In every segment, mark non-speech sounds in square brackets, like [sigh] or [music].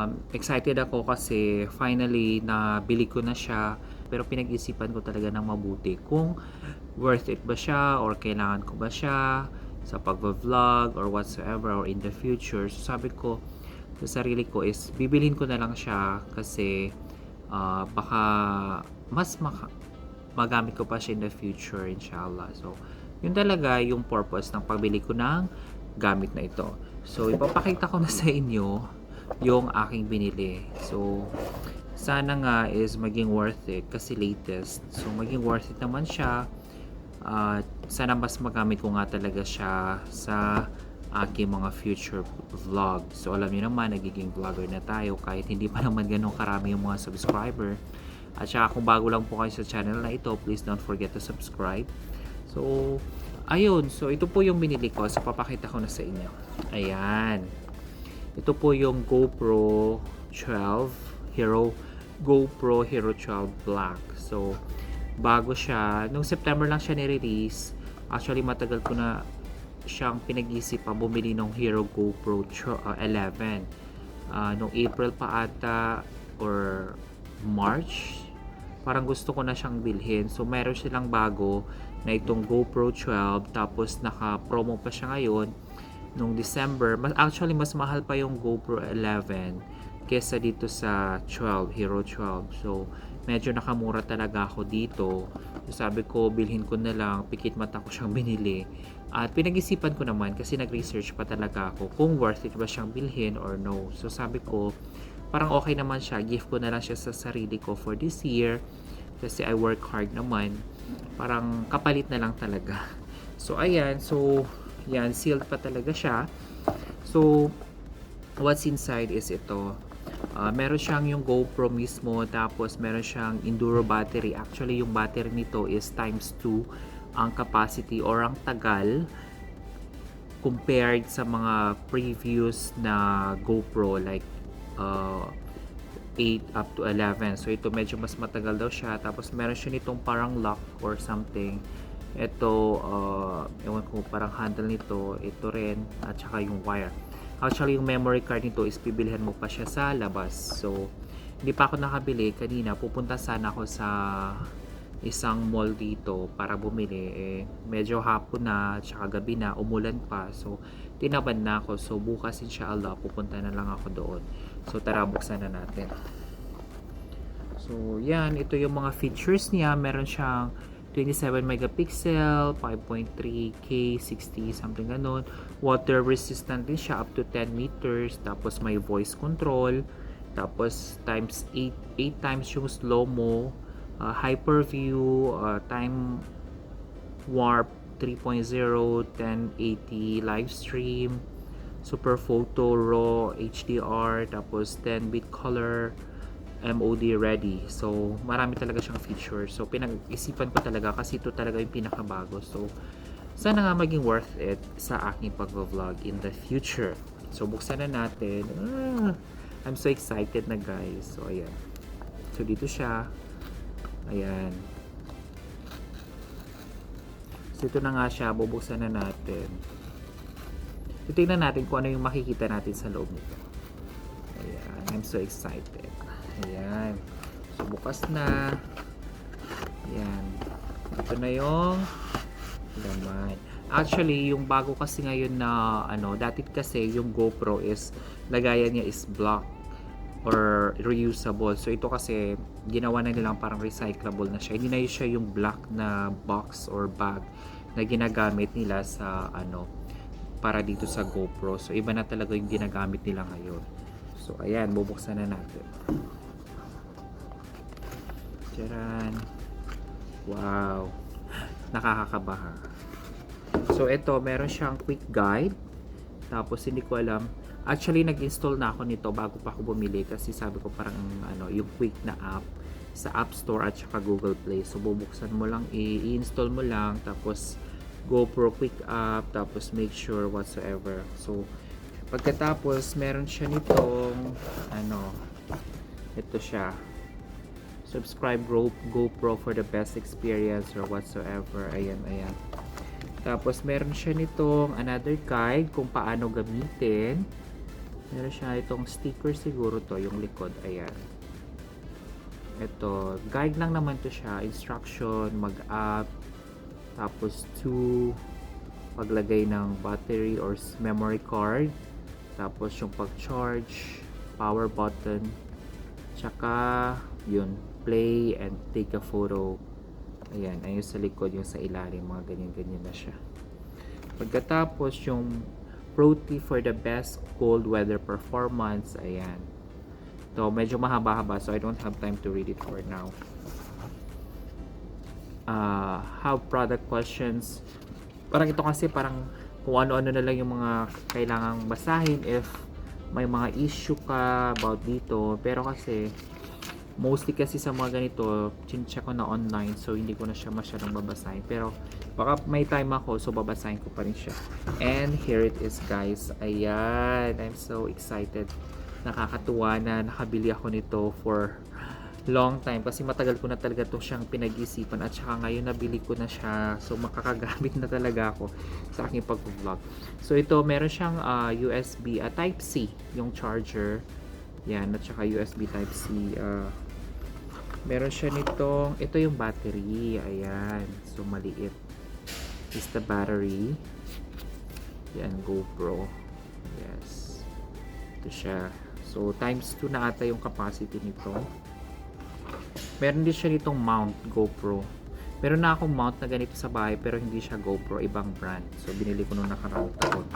Um, excited ako kasi finally na bili ko na siya pero pinag-isipan ko talaga ng mabuti kung worth it ba siya or kailangan ko ba siya sa pag-vlog or whatsoever or in the future. So sabi ko sa sarili ko is bibilhin ko na lang siya kasi ah, baka mas maka- magamit ko pa siya in the future inshallah. So yun talaga yung purpose ng pagbili ko ng gamit na ito. So ipapakita ko na sa inyo yung aking binili. So, sana nga is maging worth it kasi latest. So, maging worth it naman siya. At sana mas magamit ko nga talaga siya sa aking mga future vlog. So, alam niyo naman, nagiging vlogger na tayo kahit hindi pa naman ganun karami yung mga subscriber. At saka kung bago lang po kayo sa channel na ito, please don't forget to subscribe. So, ayun. So, ito po yung binili ko. So, papakita ko na sa inyo. Ayan. Ito po yung GoPro 12 Hero GoPro Hero 12 Black. So, bago siya. Nung September lang siya ni-release. Actually, matagal ko na siyang pinag-isipan bumili ng Hero GoPro tw- uh, 11. Ah, April pa ata or March, parang gusto ko na siyang bilhin. So, meron silang bago na itong GoPro 12 tapos naka-promo pa siya ngayon nung December. Mas, actually, mas mahal pa yung GoPro 11 kesa dito sa 12, Hero 12. So, medyo nakamura talaga ako dito. So, sabi ko, bilhin ko na lang. Pikit mata ko siyang binili. At pinag-isipan ko naman kasi nag-research pa talaga ako kung worth it ba siyang bilhin or no. So, sabi ko, parang okay naman siya. Gift ko na lang siya sa sarili ko for this year. Kasi I work hard naman. Parang kapalit na lang talaga. So, ayan. So, yan. Sealed pa talaga siya. So, what's inside is ito. Ah, meron siyang yung GoPro mismo. Tapos, meron siyang Enduro battery. Actually, yung battery nito is times 2 ang capacity or ang tagal compared sa mga previous na GoPro like uh, 8 up to 11. So ito medyo mas matagal daw siya. Tapos meron siya nitong parang lock or something. Ito, uh, ewan ko parang handle nito. Ito rin at saka yung wire. Actually yung memory card nito is bibilhan mo pa siya sa labas. So hindi pa ako nakabili kanina. Pupunta sana ako sa isang mall dito para bumili eh medyo hapon na tsaka gabi na umulan pa so tinaban na ako so bukas inshallah pupunta na lang ako doon so tara buksan na natin so yan ito yung mga features niya meron siyang 27 megapixel 5.3k 60 something ganon. Water resistant din siya up to 10 meters. Tapos may voice control. Tapos times 8 8 times yung slow mo. Uh, Hyperview, uh, Time Warp 3.0, 1080 live stream, Super Photo RAW HDR, tapos 10-bit color, MOD ready. So, marami talaga siyang features. So, pinag-isipan ko talaga kasi ito talaga yung pinakabago. So, sana nga maging worth it sa aking pag-vlog in the future. So, buksan na natin. Ah, I'm so excited na guys. So, ayan. So, dito siya. Ayan. So, ito na nga siya. Bubuksan na natin. Titignan natin kung ano yung makikita natin sa loob nito. Ayan. I'm so excited. Ayan. So, bukas na. Ayan. Ito na yung laman. Actually, yung bago kasi ngayon na ano, dati kasi yung GoPro is lagayan niya is block or reusable. So ito kasi ginawa na nilang parang recyclable na siya. Hindi na siya yung black na box or bag na ginagamit nila sa ano para dito sa GoPro. So iba na talaga yung ginagamit nila ngayon. So ayan, bubuksan na natin. Charan. Wow. Nakakakabaha. So ito, meron siyang quick guide. Tapos hindi ko alam Actually, nag-install na ako nito bago pa ako bumili kasi sabi ko parang ano, yung quick na app sa App Store at saka Google Play. So, bubuksan mo lang, i-install mo lang, tapos GoPro Quick App, tapos make sure whatsoever. So, pagkatapos, meron siya nitong, ano, ito siya. Subscribe Go, GoPro for the best experience or whatsoever. Ayan, ayan. Tapos, meron siya nitong another guide kung paano gamitin. Meron siya itong sticker siguro to, yung likod. Ayan. Ito, guide lang naman to siya. Instruction, mag-up. Tapos to paglagay ng battery or memory card. Tapos yung pag-charge, power button. Tsaka, yun, play and take a photo. Ayan, ayun sa likod, yung sa ilalim, mga ganyan-ganyan na siya. Pagkatapos, yung Pro tip for the best cold weather performance. Ayan. To medyo mahaba-haba so I don't have time to read it for now. Uh, have product questions. Parang ito kasi parang kung ano-ano na lang yung mga kailangang basahin if may mga issue ka about dito. Pero kasi mostly kasi sa mga ganito, chincheck ko na online so hindi ko na siya masyadong babasahin. Pero baka may time ako so babasahin ko pa rin siya. And here it is guys. Ayan. I'm so excited. Nakakatuwa na nakabili ako nito for long time kasi matagal ko na talaga to siyang pinag-isipan at saka ngayon nabili ko na siya so makakagamit na talaga ako sa aking pag-vlog. So ito meron siyang ah, USB at type C yung charger. Yan at saka USB type C ah, meron siya nitong ito yung battery. Ayan. So maliit is the battery. Yan GoPro. Yes. Ito siya. So times 2 na ata yung capacity nito. Meron din siya ditong mount GoPro. Meron na akong mount na ganito sa bahay pero hindi siya GoPro, ibang brand. So binili ko nung nakaraang taon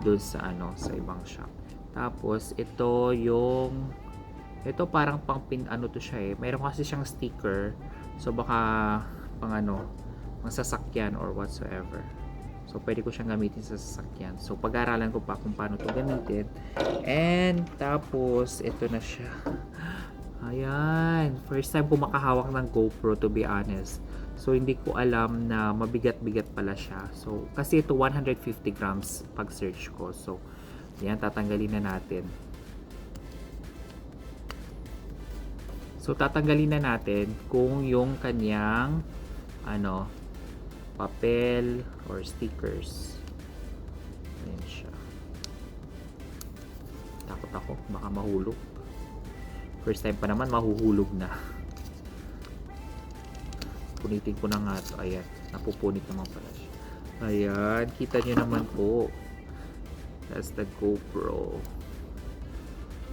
doon sa ano, sa ibang shop. Tapos ito yung ito parang pang pin ano to siya eh. Meron kasi siyang sticker. So baka pang ano, pang sasakyan or whatsoever. So pwede ko siyang gamitin sa sasakyan. So pag-aralan ko pa kung paano to gamitin. And tapos ito na siya. [laughs] Ayan. First time ko makahawak ng GoPro to be honest. So, hindi ko alam na mabigat-bigat pala siya. So, kasi ito 150 grams pag search ko. So, yan, tatanggalin na natin. So, tatanggalin na natin kung yung kanyang ano, papel or stickers. Ayan siya. Takot ako, baka mahulog. First time pa naman, mahuhulog na. Punitin ko na nga to. Ayan, napupunit naman pala siya. Ayan, kita nyo naman po. That's the GoPro.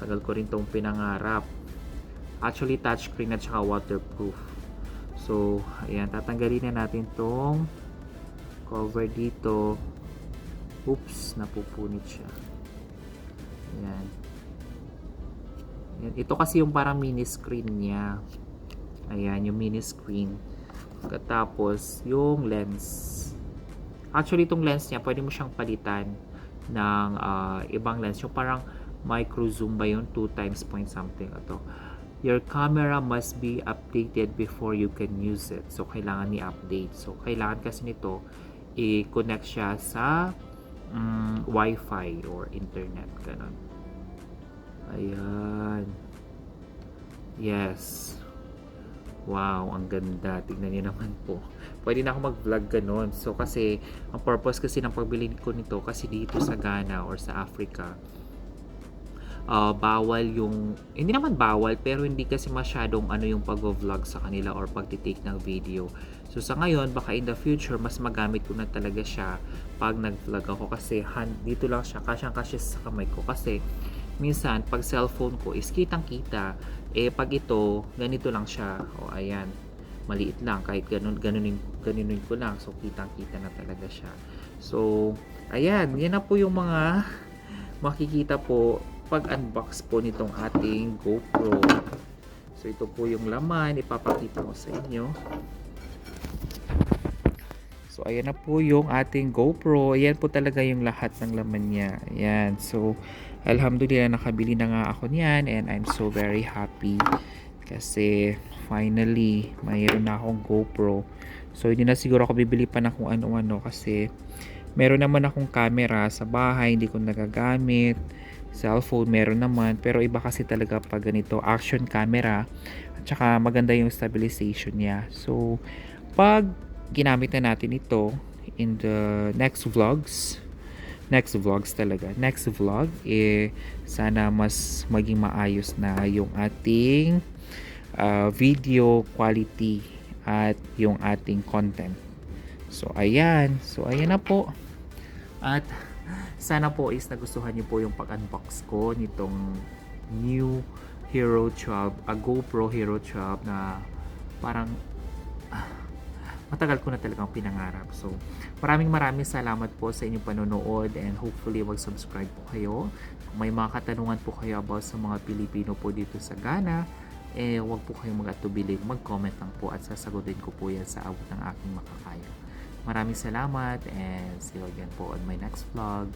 Tagal ko rin tong pinangarap. Actually, touchscreen at saka waterproof. So, ayan, tatanggalin na natin tong cover dito. Oops, napupunit siya. Ayan. Ayan. Ito kasi yung parang mini screen niya. Ayan, yung mini screen. Tapos, yung lens. Actually, itong lens niya, pwede mo siyang palitan ng ah, ibang lens. Yung parang micro zoom ba yun? 2 times point something. Ito. Your camera must be updated before you can use it. So, kailangan ni-update. So, kailangan kasi nito i-connect siya sa mm, Wi-Fi or internet. Ganon. Ayan. Yes. Wow, ang ganda. Tignan niyo naman po. Pwede na ako mag-vlog ganun. So, kasi, ang purpose kasi ng pagbili ko nito, kasi dito sa Ghana or sa Africa, uh, bawal yung, hindi naman bawal, pero hindi kasi masyadong ano yung pag-vlog sa kanila or pagtitake ng video. So, sa ngayon, baka in the future, mas magamit ko na talaga siya pag nag-vlog ako kasi hand, dito lang siya, kasyang-kasya sa kamay ko. Kasi, minsan, pag cellphone ko is kitang-kita, eh, pag ito, ganito lang siya. O, ayan, maliit lang, kahit ganun, ganunin, ganunin ko lang. So, kitang-kita na talaga siya. So, ayan, yan na po yung mga [laughs] makikita po pag-unbox po nitong ating GoPro. So, ito po yung laman. Ipapakita ko sa inyo. So, ayan na po yung ating GoPro. Ayan po talaga yung lahat ng laman niya. Ayan. So, alhamdulillah, nakabili na nga ako niyan and I'm so very happy kasi finally, mayroon na akong GoPro. So, hindi na siguro ako bibili pa na kung ano-ano kasi meron naman akong camera sa bahay, hindi ko nagagamit. Cellphone, meron naman. Pero iba kasi talaga pag ganito, action camera. At saka maganda yung stabilization niya. So, pag ginamit na natin ito in the next vlogs, next vlogs talaga. Next vlog, eh, sana mas maging maayos na yung ating uh, video quality at yung ating content. So, ayan. So, ayan na po. At sana po is nagustuhan niyo po yung pag-unbox ko nitong new Hero 12, a GoPro Hero 12 na parang ah, matagal ko na talagang pinangarap. So, maraming maraming salamat po sa inyong panonood and hopefully mag-subscribe po kayo. Kung may mga katanungan po kayo about sa mga Pilipino po dito sa Ghana, eh wag po kayong mag-atubilig, mag-comment lang po at sasagutin ko po yan sa abot ng aking makakaya. Maraming salamat and see you again po on my next vlog.